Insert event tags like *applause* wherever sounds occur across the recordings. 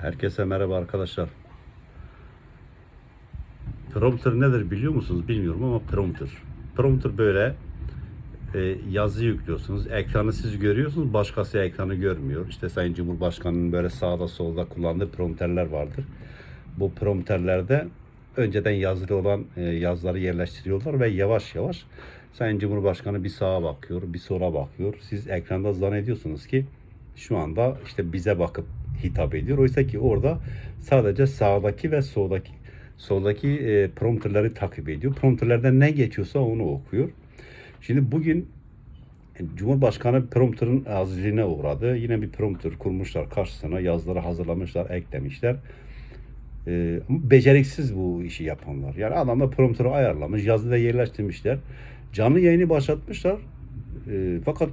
Herkese merhaba arkadaşlar. Prompter nedir biliyor musunuz bilmiyorum ama prompter. Prompter böyle e, yazı yüklüyorsunuz. Ekranı siz görüyorsunuz. Başkası ekranı görmüyor. İşte Sayın Cumhurbaşkanı'nın böyle sağda solda kullandığı prompterler vardır. Bu prompterlerde önceden yazılı olan e, yazıları yerleştiriyorlar ve yavaş yavaş Sayın Cumhurbaşkanı bir sağa bakıyor, bir sola bakıyor. Siz ekranda zannediyorsunuz ki şu anda işte bize bakıp hitap ediyor. Oysa ki orada sadece sağdaki ve soldaki soldaki e, prompterleri takip ediyor. Prompterlerden ne geçiyorsa onu okuyor. Şimdi bugün e, Cumhurbaşkanı prompterın azizliğine uğradı. Yine bir prompter kurmuşlar karşısına yazıları hazırlamışlar, eklemişler. Ee, beceriksiz bu işi yapanlar. Yani adamlar prompterı ayarlamış, yazıda yerleştirmişler. Canlı yayını başlatmışlar. Ee, fakat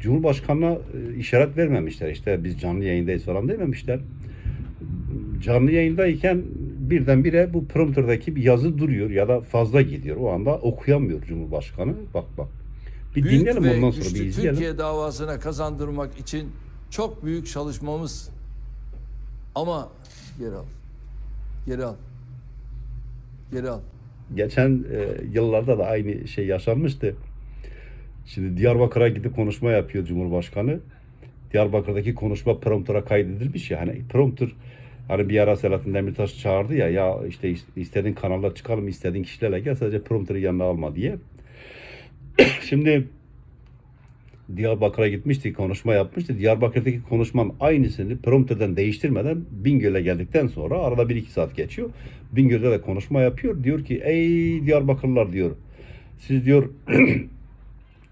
Cumhurbaşkanı'na e, işaret vermemişler. İşte biz canlı yayındayız falan dememişler. Canlı yayındayken birdenbire bu prompterdaki bir yazı duruyor ya da fazla gidiyor. O anda okuyamıyor Cumhurbaşkanı. Bak bak. Bir Büyük dinleyelim ve ondan sonra bir izleyelim. Türkiye davasına kazandırmak için çok büyük çalışmamız. Ama geri al. Geri al. Geri al. geçen e, yıllarda da aynı şey yaşanmıştı. Şimdi Diyarbakır'a gidip konuşma yapıyor Cumhurbaşkanı. Diyarbakır'daki konuşma promptera kaydedilmiş ya. Hani prompter hani bir ara Selahattin Demirtaş çağırdı ya ya işte is- istediğin kanalda çıkalım istediğin kişilerle gel sadece prompteri yanına alma diye. *coughs* Şimdi Diyarbakır'a gitmişti, konuşma yapmıştı. Diyarbakır'daki konuşmanın aynısını prompterden değiştirmeden Bingöl'e geldikten sonra arada bir iki saat geçiyor. Bingöl'de de konuşma yapıyor. Diyor ki ey Diyarbakırlılar diyor. Siz diyor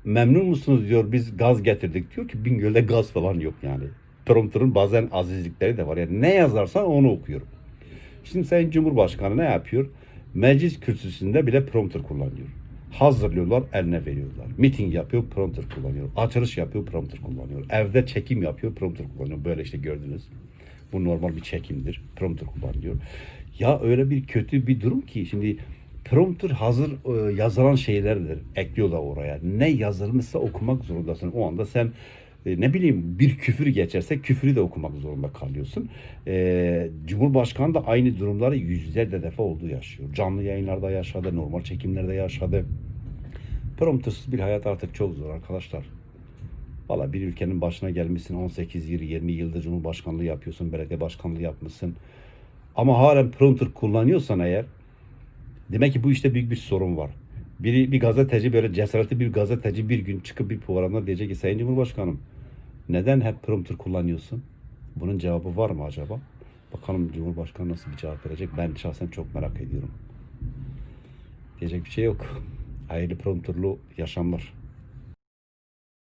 memnun musunuz diyor biz gaz getirdik diyor ki Bingöl'de gaz falan yok yani. Prompter'ın bazen azizlikleri de var. Yani ne yazarsan onu okuyorum. Şimdi Sayın Cumhurbaşkanı ne yapıyor? Meclis kürsüsünde bile prompter kullanıyor. Hazırlıyorlar, eline veriyorlar. Miting yapıyor, prompter kullanıyor. Açılış yapıyor, prompter kullanıyor. Evde çekim yapıyor, prompter kullanıyor. Böyle işte gördünüz. Bu normal bir çekimdir. Prompter kullanıyor. Ya öyle bir kötü bir durum ki şimdi prompter hazır e, yazılan şeylerdir. Ekliyorlar oraya. Ne yazılmışsa okumak zorundasın. O anda sen e, ne bileyim bir küfür geçerse küfürü de okumak zorunda kalıyorsun. E, Cumhurbaşkanı da aynı durumları yüzlerce defa olduğu yaşıyor. Canlı yayınlarda yaşadı, normal çekimlerde yaşadı. Promptersız bir hayat artık çok zor arkadaşlar. Valla bir ülkenin başına gelmişsin 18, 20 yıldır Cumhurbaşkanlığı yapıyorsun, belediye başkanlığı yapmışsın. Ama halen prompter kullanıyorsan eğer demek ki bu işte büyük bir sorun var. Biri, bir gazeteci böyle cesaretli bir gazeteci bir gün çıkıp bir programda diyecek ki Sayın Cumhurbaşkanım neden hep prompter kullanıyorsun? Bunun cevabı var mı acaba? Bakalım Cumhurbaşkanı nasıl bir cevap verecek? Ben şahsen çok merak ediyorum. Diyecek bir şey yok. Hayırlı prompterlu yaşamlar.